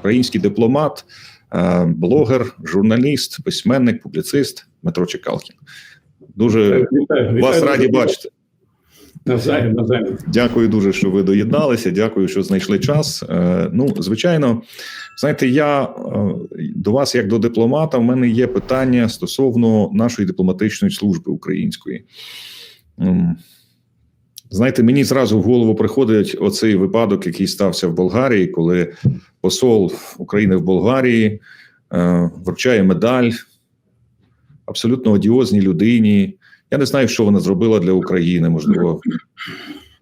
український дипломат, е, блогер, журналіст, письменник, публіцист Дмитро Чекалкін. Дуже Вітаю, вас вітаю, раді дуже. бачити. Навзаєм, навзаєм. Дякую дуже, що ви доєдналися. Дякую, що знайшли час. Е, Ну, звичайно, знаєте, я е, до вас, як до дипломата, в мене є питання стосовно нашої дипломатичної служби української. Знаєте, мені зразу в голову приходить оцей випадок, який стався в Болгарії, коли посол України в Болгарії е, вручає медаль абсолютно одіозній людині. Я не знаю, що вона зробила для України. Можливо,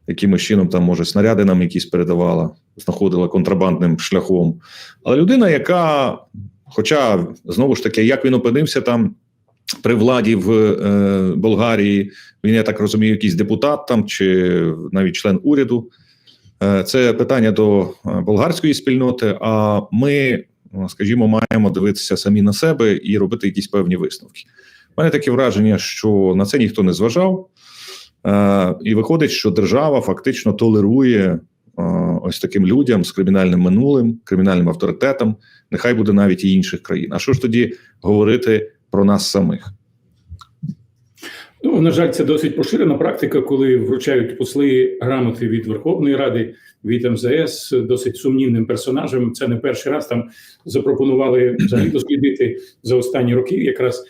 якимось чином там, може, снаряди нам якісь передавала, знаходила контрабандним шляхом. Але людина, яка, хоча знову ж таки, як він опинився там при владі в е, Болгарії, він, я так розумію, якийсь депутат там чи навіть член уряду. Е, це питання до е, болгарської спільноти. А ми, ну, скажімо, маємо дивитися самі на себе і робити якісь певні висновки. У мене таке враження, що на це ніхто не зважав. Е, і виходить, що держава фактично толерує е, ось таким людям з кримінальним минулим, кримінальним авторитетом, нехай буде навіть і інших країн. А що ж тоді говорити про нас самих? Ну, на жаль, це досить поширена практика, коли вручають посли грамоти від Верховної Ради, від МЗС досить сумнівним персонажам. Це не перший раз там запропонували взагалі дослідити за останні роки якраз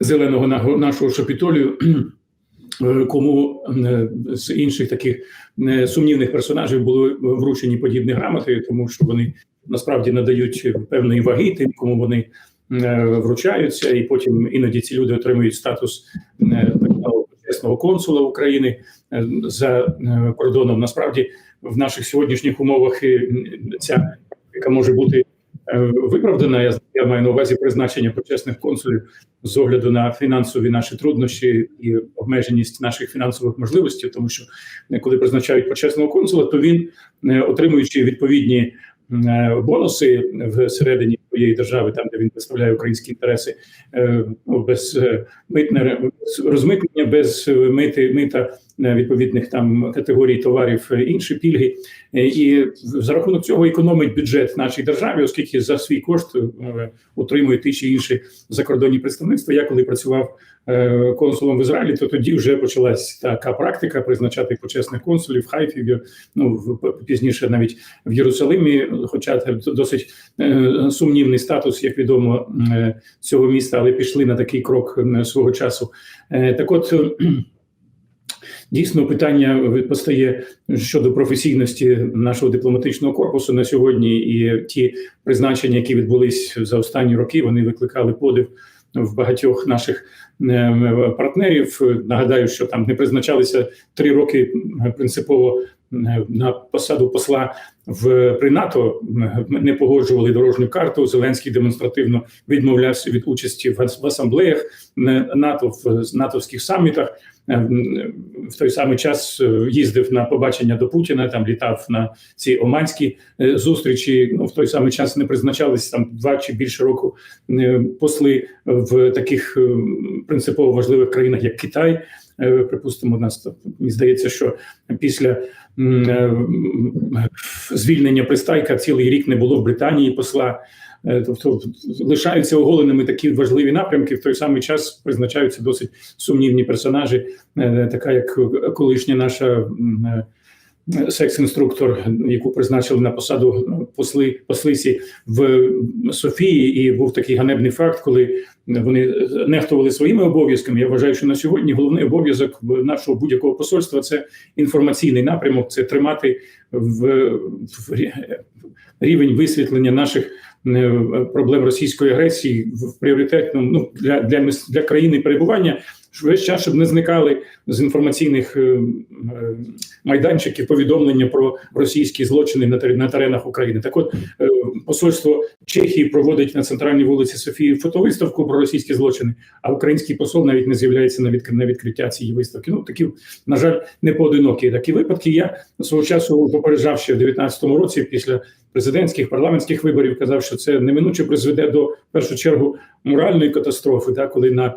зеленого нашого шапітолію. е, Кому е, з інших таких е, сумнівних персонажів були вручені подібні грамоти, тому що вони насправді надають певної ваги тим, кому вони вручаються, і потім іноді ці люди отримують статус е, почесного консула України е, за е, кордоном. Насправді, в наших сьогоднішніх умовах е, ця яка може бути е, виправдана. Я, я маю на увазі призначення почесних консулів з огляду на фінансові наші труднощі і обмеженість наших фінансових можливостей, тому що е, коли призначають почесного консула, то він, е, отримуючи відповідні е, бонуси всередині своєї держави, там де він представляє українські інтереси, е, ну, без е, митне розмитнення, без е, мити мита відповідних там категорій товарів, е, інші пільги, Е, і за рахунок цього економить бюджет нашій державі, оскільки за свій кошт утримує ті чи інші закордонні представництва. Я коли працював консулом в Ізраїлі, то тоді вже почалась така практика призначати почесних консулів в Хайфі, в- ну пізніше навіть в Єрусалимі, хоча це досить сумнівний статус, як відомо, цього міста, але пішли на такий крок свого часу. Е, Так от. е, Дійсно, питання постає щодо професійності нашого дипломатичного корпусу на сьогодні, і ті призначення, які відбулись за останні роки, вони викликали подив в багатьох наших е, партнерів. Нагадаю, що там не призначалися три роки принципово на посаду посла в при НАТО. Не погоджували дорожню карту. Зеленський демонстративно відмовлявся від участі в асамблеях НАТО в натовських самітах. В той самий час е, їздив на побачення до Путіна, там літав на ці оманські е, зустрічі. Ну в той самий час не призначались там два чи більше року е, посли в таких принципово важливих країнах, як Китай. Е, Припустимо, у нас мені здається, що після е, звільнення пристайка цілий рік не було в Британії посла. Е, Тобто лишаються оголеними такі важливі напрямки. В той самий час призначаються досить сумнівні персонажі, така як колишня наша секс-інструктор, яку призначили на посаду ну, посли послиці в Софії, і був такий ганебний факт, коли вони нехтували своїми обов'язками. Я вважаю, що на сьогодні головний обов'язок нашого будь-якого посольства це інформаційний напрямок, це тримати в, в рівень висвітлення наших е, проблем російської агресії в пріоритетному ну для для для країни перебування. Весь час, щоб не зникали з інформаційних е, е, майданчиків повідомлення про російські злочини на тер- теренах України. Так, от е, посольство Чехії проводить на центральній вулиці Софії фотовиставку про російські злочини, а український посол навіть не з'являється на на відкриття цієї виставки. Ну такі, на жаль, не поодинокі такі випадки. Я свого часу попереджав ще в 19-му році після президентських парламентських виборів. Казав, що це неминуче призведе до в першу чергу моральної катастрофи, да, коли на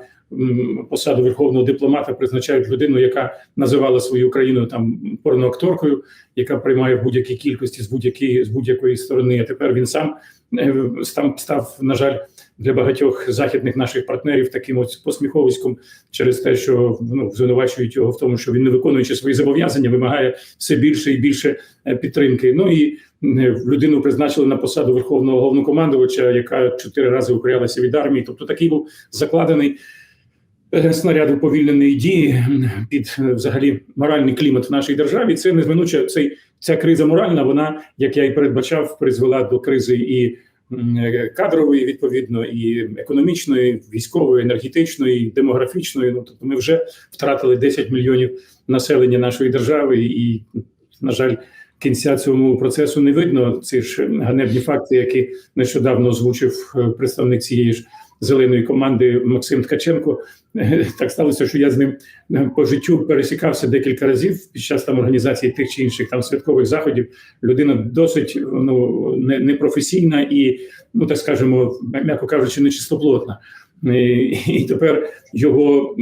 посаду верховного дипломата призначають людину, яка називала свою країну там порноакторкою, яка приймає в будь-якій кількості з будь-якої з будь-якої сторони. А тепер він сам е, став, став, на жаль, для багатьох західних наших партнерів таким ось посміховиськом через те, що ну, звинувачують його в тому, що він не виконуючи свої зобов'язання, вимагає все більше і більше е, підтримки. Ну і е, людину призначили на посаду верховного головнокомандувача, яка чотири рази укрилася від армії. Тобто такий був закладений е, снаряд уповільненої дії під е, взагалі моральний клімат в нашій державі. Це незвинуче цей ця криза моральна. Вона, як я і передбачав, призвела до кризи і е, кадрової, відповідно, і економічної, військової, енергетичної, демографічної. Ну тобто, ми вже втратили 10 мільйонів населення нашої держави, і на жаль. Кінця цьому процесу не видно. Ці ж ганебні факти, які нещодавно озвучив е, представник цієї ж зеленої команди Максим Ткаченко. Так сталося, що я з ним е, по життю пересікався декілька разів під час там організації тих чи інших там святкових заходів. Людина досить ну непрофесійна і, ну так скажемо, м'яко кажучи, нечистоплотна. І, і тепер його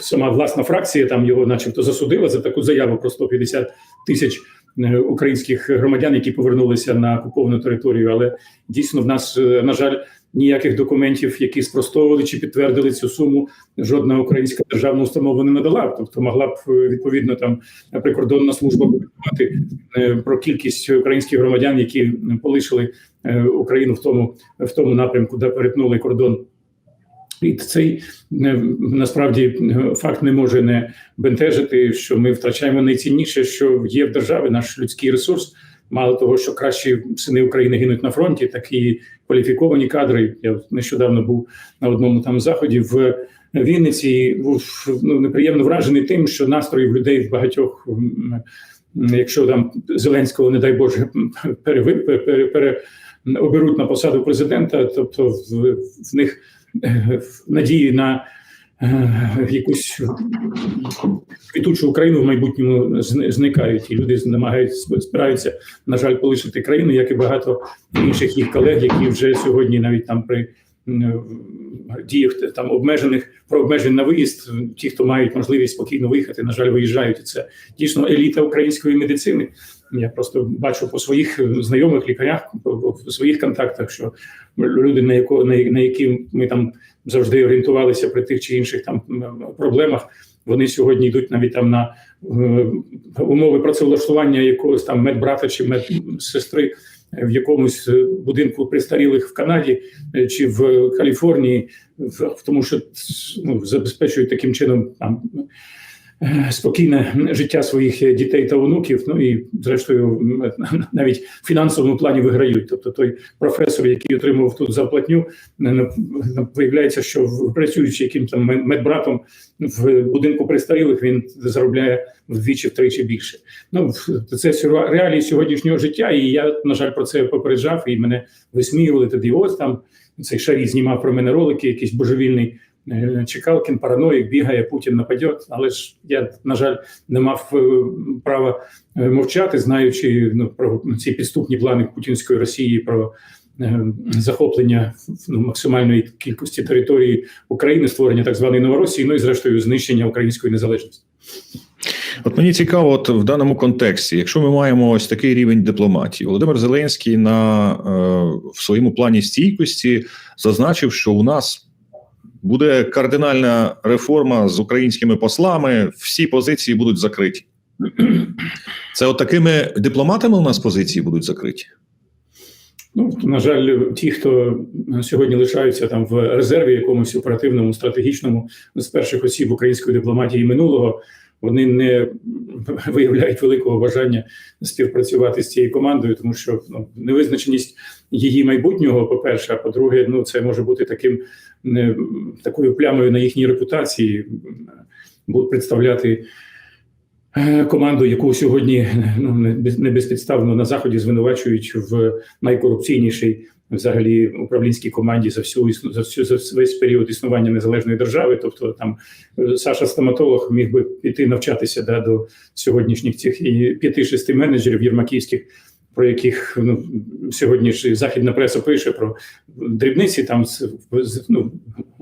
сама власна фракція там його, начебто, засудила за таку заяву про 150 тисяч е, українських громадян, які повернулися на окуповану територію. Але дійсно в нас, е, на жаль, ніяких документів, які спростовували чи підтвердили цю суму, жодна українська державна установа не надала. Тобто могла б е, відповідно там прикордонна служба повідомити е, про кількість українських громадян, які полишили е, Україну в тому в тому напрямку, де перетнули кордон. І цей насправді факт не може не бентежити, що ми втрачаємо найцінніше, що є в державі наш людський ресурс. Мало того, що кращі сини України гинуть на фронті, так і кваліфіковані кадри. Я нещодавно був на одному там заході в Вінниці. і Був ну, неприємно вражений тим, що настрої в людей в багатьох, якщо там Зеленського, не дай Боже, переви, пере, пере, оберуть на посаду президента, тобто в, в них е, надії на якусь квітучу Україну в майбутньому зникають, і люди намагаються спираються, на жаль, полишити країну, як і багато інших їх колег, які вже сьогодні навіть там при діях там обмежених про обмежень на виїзд, ті, хто мають можливість спокійно виїхати, на жаль, виїжджають. І це дійсно еліта української медицини. Я просто бачу по своїх знайомих лікарях, по, своїх контактах, що люди, на яко на які ми там завжди орієнтувалися при тих чи інших там проблемах, вони сьогодні йдуть навіть там на е, умови працевлаштування якогось там медбрата чи медсестри в якомусь е, будинку престарілих в Канаді е, чи в Каліфорнії, в тому, що ну, забезпечують таким чином там. Спокійне життя своїх дітей та онуків, ну і зрештою навіть в фінансовому плані виграють. Тобто той професор, який отримував тут зарплатню, виявляється, що працюючи яким там медбратом в будинку престарілих, він заробляє вдвічі втричі більше. Ну це реалії сьогоднішнього життя, і я на жаль про це попереджав, і мене висміювали тоді. Ось там цей шарі знімав про мене ролики, якийсь божевільний. Чекалкін, параноїк, бігає, Путін нападе. Але ж я, на жаль, не мав е, права е, мовчати, знаючи ну, про ці підступні плани путінської Росії про е, захоплення ну, максимальної кількості території України, створення так званої Новоросії, ну і зрештою знищення української незалежності. От мені цікаво, от в даному контексті, якщо ми маємо ось такий рівень дипломатії, Володимир Зеленський на е, в своєму плані стійкості зазначив, що у нас буде кардинальна реформа з українськими послами, всі позиції будуть закриті. Це от такими дипломатами у нас позиції будуть закриті. Ну на жаль, ті, хто сьогодні лишаються там в резерві, якомусь оперативному, стратегічному з перших осіб української дипломатії минулого, вони не виявляють великого бажання співпрацювати з цією командою, тому що ну, невизначеність її майбутнього, по перше, а по-друге, ну це може бути таким не такою плямою на їхній репутації, будуть представляти. е, Команду, яку сьогодні ну не без- не безпідставно на заході звинувачують в найкорупційнішій взагалі управлінській команді за всю за всю за весь період існування незалежної держави. Тобто, там е, Саша стоматолог міг би піти навчатися да, до сьогоднішніх цих і п'яти-шести менеджерів єрмаківських, про яких ну сьогодні ж західна преса пише про дрібниці там ну,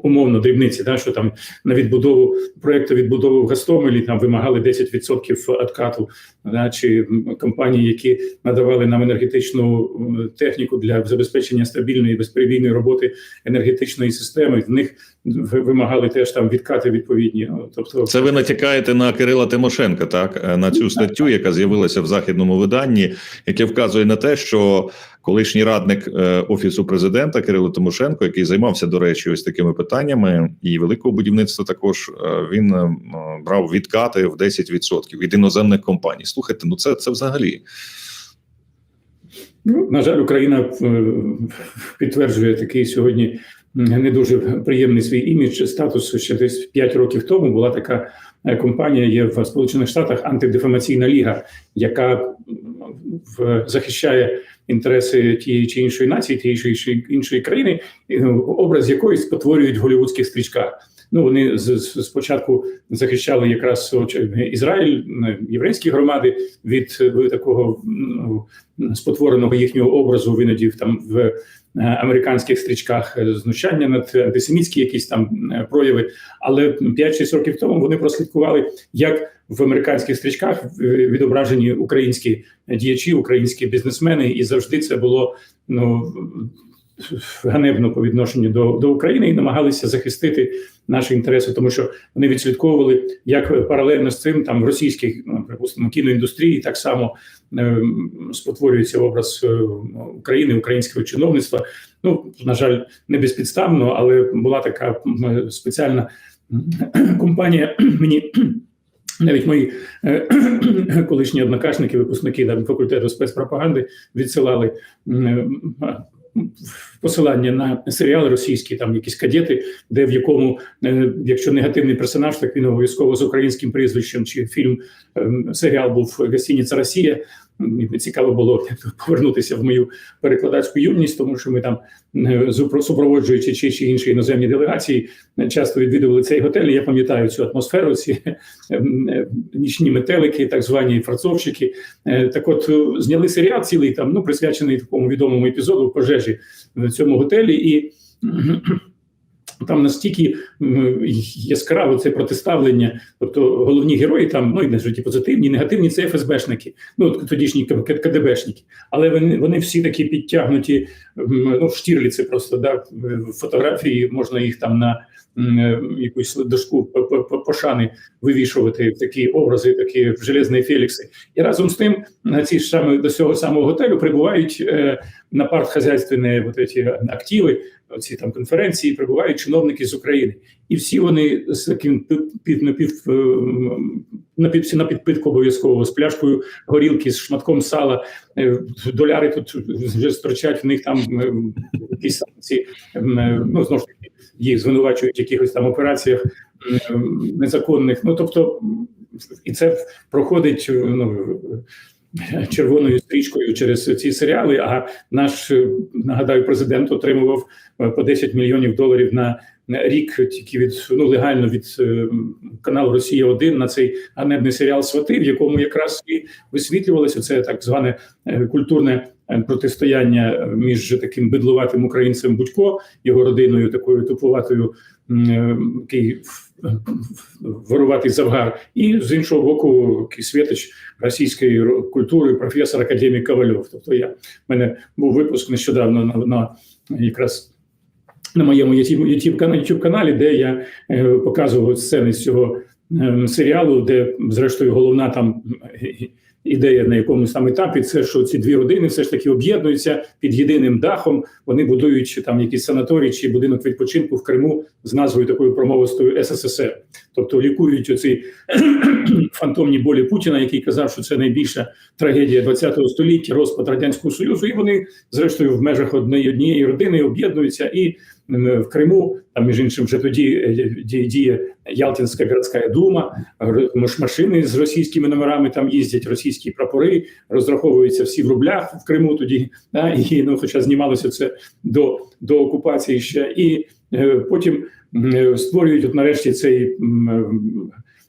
умовно дрібниці, да, що там на відбудову проекту відбудови в Гастомелі там вимагали 10% откату, да, чи компанії, які надавали нам енергетичну техніку для забезпечення стабільної безперебійної роботи енергетичної системи. В них вимагали теж там відкати відповідні. Ну, Тобто, Це ви натякаєте на Кирила Тимошенка, так Е, на цю статтю, яка з'явилася в західному виданні, яке вказує на те, що колишній радник е, офісу президента Кирило Тимошенко, який займався до речі, ось такими питаннями, і великого будівництва, також е, він е, брав відкати в 10% від іноземних компаній. Слухайте, ну це це взагалі. Ну, на жаль, Україна підтверджує такий сьогодні не дуже приємний свій імідж. Статус ще десь 5 років тому була така компанія. Є в Сполучених Штатах антидефамаційна ліга, яка захищає інтереси тієї чи іншої нації, тієї чи іншої- іншої країни, е, образ якої спотворюють в голівудських стрічках. Ну вони з, з- спочатку захищали якраз Ізраїль, е, єврейські громади від, від такого ну, спотвореного їхнього образу винадів там в е, американських стрічках е, знущання над антисемітські якісь там е, прояви. Але 5-6 років тому вони прослідкували, як в американських стрічках е, відображені українські діячі, українські бізнесмени, і завжди це було ну. Ганебно по відношенню до, до України і намагалися захистити наші інтереси, тому що вони відслідковували, як паралельно з цим там в російській, ну, припустимо, кіноіндустрії так само е, спотворюється образ е, України, українського чиновництва. Ну на жаль, не безпідставно, але була така спеціальна компанія. Мені навіть мої е, колишні однокашники, випускники там, факультету спецпропаганди відсилали е, посилання на серіал російський, там якісь кадети, де в якому, е, якщо негативний персонаж, так він обов'язково з українським прізвищем, чи фільм ем, серіал був «Гостиниця Росія. Мені Цікаво було повернутися в мою перекладацьку юність, тому що ми там е, супроводжуючи чи, чи інші іноземні делегації, е, часто відвідували цей готель. Я пам'ятаю цю атмосферу, ці ем, е, нічні метелики, так звані францовщики. Е, Так, от е, зняли серіал цілий там, ну присвячений такому відомому епізоду пожежі в цьому готелі, і там настільки яскраво це протиставлення, тобто головні герої там, ну і не житті позитивні, негативні це ФСБшники, ну тодішні КДБшники, але вони, вони всі такі підтягнуті, ну штірліці просто да, фотографії можна їх там на якусь дошку по- по- по- пошани вивішувати такі образи, такі в железні фелікси. І разом з тим на ці ж саме до цього самого готелю прибувають е, на партхозяйственні вот ці активи, ці там конференції, прибувають чиновники з України, і всі вони з таким під, напів е, на підпитку обов'язково з пляшкою горілки, з шматком сала. Е, Доляри тут вже строчать в них там е, якісь ці ем, е, ну знову ж таки їх звинувачують в якихось там операціях е, незаконних. Ну тобто, і це проходить е, ну, червоною стрічкою через ці серіали. А наш е, нагадаю, президент отримував е, по 10 мільйонів доларів на рік тільки від ну легально від е, каналу Росія 1 на цей ганебний серіал Свати, в якому якраз і висвітлювалося це так зване культурне протистояння між таким бидлуватим українцем Будько, його родиною, такою е, який воруватий завгар, і з іншого боку, який російської культури, професор академік Ковальов. Тобто я в мене був випуск нещодавно на, на якраз на моєму YouTube, каналі, де я е, показував сцени з цього серіалу, де, зрештою, головна там ідея на якомусь там етапі, це що ці дві родини все ж таки об'єднуються під єдиним дахом. Вони будують там якийсь санаторій чи будинок відпочинку в Криму з назвою такою промовистою СССР. Тобто лікують оці фантомні болі Путіна, який казав, що це найбільша трагедія ХХ століття, розпад радянського союзу. І вони, зрештою, в межах однієї однієї родини об'єднуються і в Криму, там між іншим, вже тоді е, діє Ялтинська городська дума, машини з російськими номерами там їздять, російські прапори, розраховуються всі в рублях в Криму тоді. Да, і ну, хоча знімалося це до, до окупації ще, і е, потім м, створюють от нарешті цей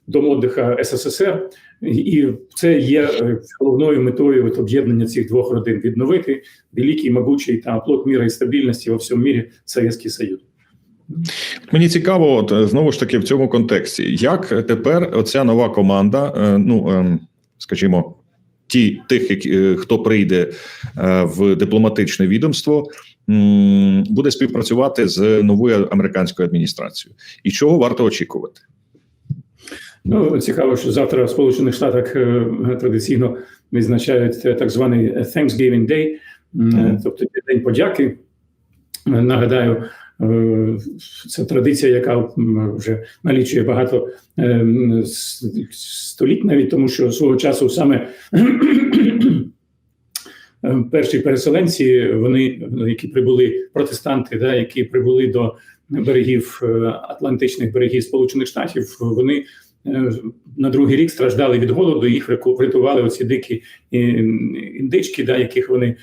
дом отдиха СССР, і це є е, головною метою от об'єднання цих двох родин відновити великий, могучий та оплот міра і стабільності во всьому мірі Совєтський Союз. Мені цікаво, от е, знову ж таки в цьому контексті, як тепер оця нова команда, е, ну скажімо, ті тих, які, хто прийде в дипломатичне відомство, буде співпрацювати з новою американською адміністрацією, і чого варто очікувати? Ну, цікаво, що завтра в Сполучених Штатах е, традиційно відзначають е, так званий Thanksgiving Day, тобто День подяки. Нагадаю, е, це традиція, яка вже налічує багато е, м, с- століть, навіть тому, що свого часу саме перші переселенці, вони які прибули протестанти, да, які прибули до берегів е, Атлантичних берегів Сполучених Штатів, вони е, на другий рік страждали від голоду. Їх врятували оці дикі е, індички, да, яких вони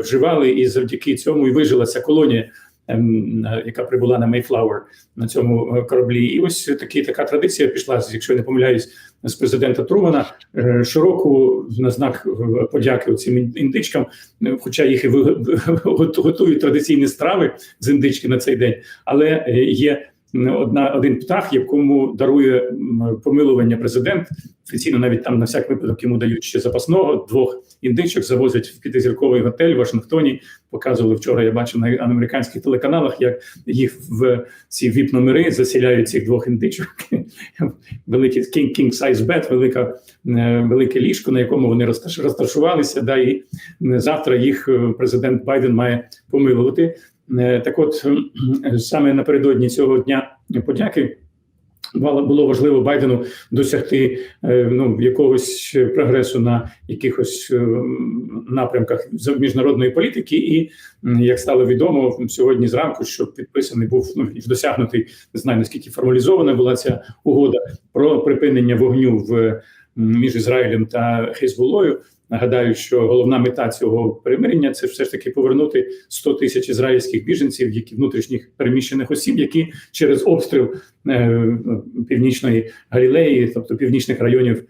вживали, і завдяки цьому і вижила ця колонія. Ем, е, Яка прибула на Mayflower на цьому е, кораблі, і ось такі така традиція пішла, якщо я не помиляюсь, з президента Трумана широку щороку на знак е, подяки цим індичкам, е, хоча їх і готують традиційні страви з індички на цей день, але е, є одна один птах, якому дарує помилування президент. Офіційно навіть там на всяк випадок йому дають ще запасного двох індичок, завозять в п'ятизірковий готель в Вашингтоні. Показували вчора. Я бачив на американських телеканалах, як їх в ці віп-номери засіляють цих двох індичок. Великий king, king size bed, велика е, велике ліжко, на якому вони розташ- розташувалися. Да, і завтра їх е, президент Байден має помилувати. Е, Так, от е, саме напередодні цього дня подяки. Було важливо Байдену досягти е, ну якогось прогресу на якихось напрямках міжнародної політики, і як стало відомо сьогодні зранку, що підписаний був ну досягнутий, не знаю наскільки формалізована була ця угода про припинення вогню в між Ізраїлем та Хезболою. Нагадаю, що головна мета цього примирення це все ж таки повернути 100 тисяч ізраїльських біженців, які внутрішніх переміщених осіб, які через обстріл е, північної Галілеї, тобто північних районів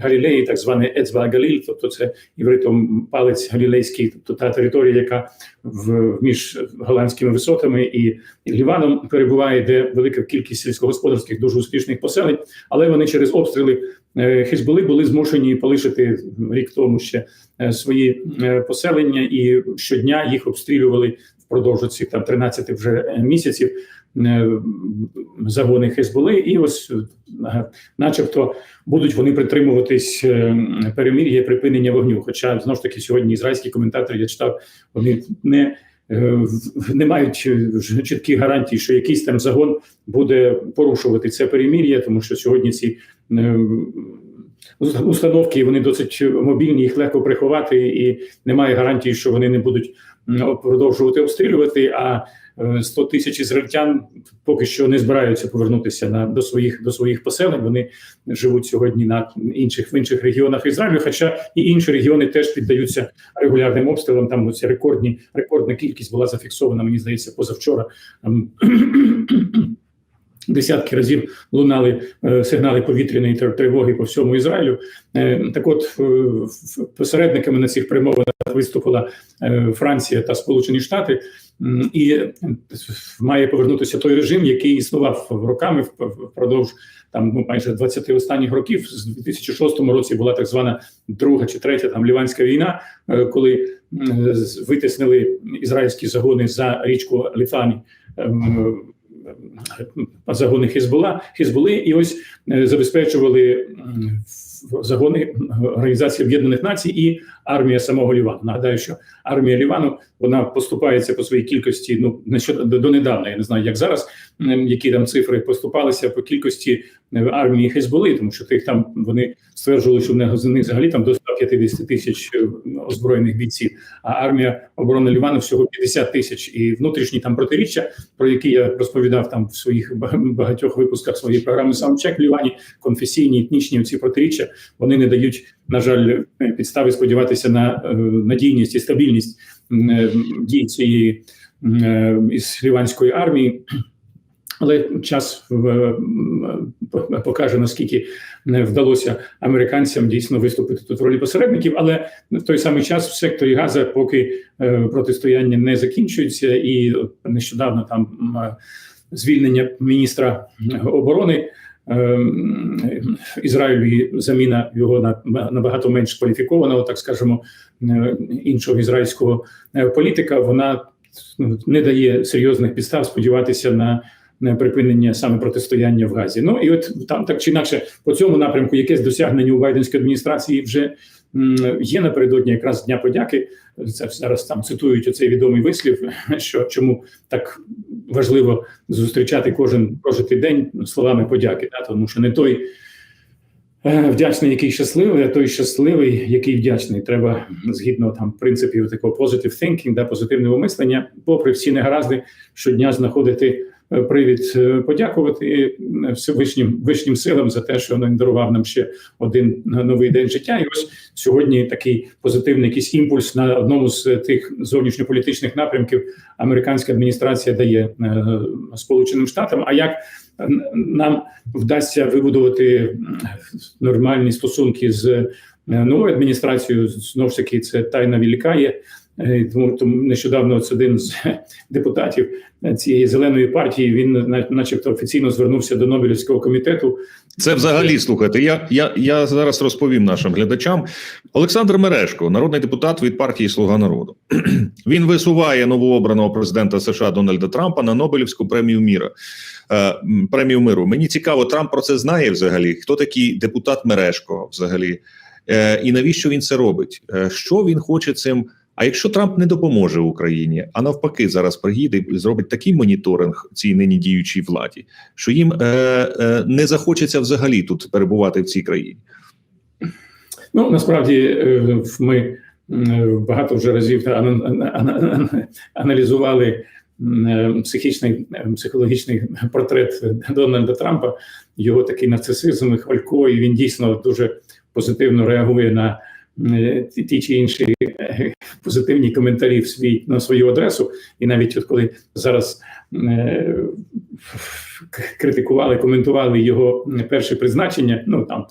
Галілеї, так званий Ецба Галіль, тобто це євритом палець галілейський, тобто та територія, яка в між голландськими висотами і Ліваном перебуває, де велика кількість сільськогосподарських дуже успішних поселень, але вони через обстріли е, Хизбули були змушені полишити рік тому ще е, свої е, поселення, і щодня їх обстрілювали впродовж цих там 13 вже місяців загони Хизбули, і ось начебто будуть вони притримуватись перемир'я і припинення вогню. Хоча знову ж таки сьогодні ізраїльські коментатори я читав, вони не не мають е, чітких гарантій, що якийсь там загон буде порушувати це перемір'я, тому що сьогодні ці е, установки вони досить мобільні, їх легко приховати, і немає гарантії, що вони не будуть продовжувати обстрілювати. А е, 100 тисяч ізраїльтян поки що не збираються повернутися на до своїх до своїх поселень. Вони живуть сьогодні на інших в інших регіонах Ізраїлю. Хоча і інші регіони теж піддаються регулярним обстрілам. Там ці рекордні рекордна кількість була зафіксована. Мені здається, позавчора. Ем, Десятки разів лунали е, сигнали повітряної тр- тривоги по всьому Ізраїлю. Е, так, от е, посередниками на цих перемовинах виступила е, Франція та Сполучені Штати, і е, має повернутися той режим, який існував роками вп- впродовж там ну, майже 20 останніх років. З 2006 році була так звана друга чи третя там ліванська війна, е, коли витіснили ізраїльські загони за річку Ліфані. ем, загони Хізбула, Хізбули, і ось е, забезпечували в- загони Організації Об'єднаних Націй і армія самого Лівану. Нагадаю, що армія Лівану вона поступається по своїй кількості. Ну донедавна. Я не знаю, як зараз які там цифри поступалися по кількості е, армії Хезболи, тому що тих там вони стверджували, що в них взагалі там до 150 тисяч е, озброєних бійців. А армія оборони Лівану всього 50 тисяч і внутрішні там протиріччя, про які я розповідав там в своїх багатьох випусках своєї програми Саундчек в Лівані, конфесійні етнічні ці протиріччя, вони не дають, на жаль, підстави сподіватися на е, надійність і стабільність е, дій цієї із ліванської армії. Але час е, покаже наскільки не вдалося американцям дійсно виступити тут в ролі посередників. Але в той самий час в секторі Газа поки е, протистояння не закінчується, і нещодавно там звільнення міністра оборони. Ізраїлю і заміна його на набагато менш кваліфікованого, так скажемо, е, іншого ізраїльського е, політика. Вона ну, не дає серйозних підстав сподіватися на припинення саме протистояння в Газі. Ну і от там так чи інакше по цьому напрямку якесь досягнення у Байденської адміністрації вже є напередодні якраз дня подяки. Це зараз там цитують оцей відомий вислів, що чому так важливо зустрічати кожен прожитий день словами подяки, да? тому що не той. е, Вдячний, який щасливий, а той щасливий, який вдячний. Треба згідно там принципів такого positive thinking, да, позитивного мислення, попри всі негаразди, щодня знаходити привід е, подякувати е, Всевишнім вищим силам за те, що він дарував нам ще один новий день життя. І ось сьогодні такий позитивний якийсь імпульс на одному з тих зовнішньополітичних напрямків американська адміністрація дає е, Сполученим Штатам. А як нам вдасться вибудувати нормальні стосунки з е, новою адміністрацією, знову ж таки, це тайна велика є. Е, Тому, тому нещодавно ось один з депутатів цієї зеленої партії він, начебто, офіційно звернувся до Нобелівського комітету. Це взагалі слухайте. Я, я, я зараз розповім нашим глядачам. Олександр Мерешко, народний депутат від партії Слуга народу. Він висуває новообраного президента США Дональда Трампа на Нобелівську премію міра. Е, премію миру. Мені цікаво, Трамп про це знає взагалі. Хто такий депутат Мерешко взагалі? Е, і навіщо він це робить? Е, що він хоче цим? А якщо Трамп не допоможе Україні, а навпаки, зараз приїде і зробить такий моніторинг цій нині діючій владі, що їм е, е, не захочеться взагалі тут перебувати в цій країні. Ну насправді е, ми багато вже разів аналізували е, психічний е, психологічний портрет Дональда Трампа, його такий нарцисизм хвалько, і він дійсно дуже позитивно реагує на е, ті ті чи інші е, позитивні коментарі в свій на свою адресу. І навіть от коли зараз е, критикували, коментували його перше призначення, ну там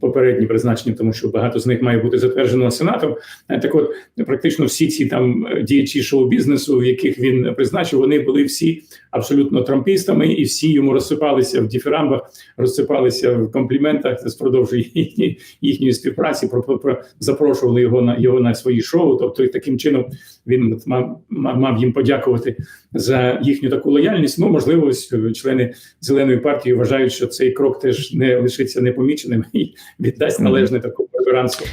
попередні призначення, тому що багато з них має бути затверджено сенатом. Е, Так, от практично всі ці там е, діячі шоу-бізнесу, в яких він призначив, вони були всі абсолютно трампістами, і всі йому розсипалися в діфірамбах, розсипалися в компліментах спродовж їхньої, їхньої співпраці. Про, про, про запрошували його на його на свої шоу. Тобто, таким чином він мав мав їм подякувати за їхню таку лояльність. Ну можливо, е, члени зеленої партії вважають, що цей крок теж не лишиться непоміченим і віддасть належне такому реверансу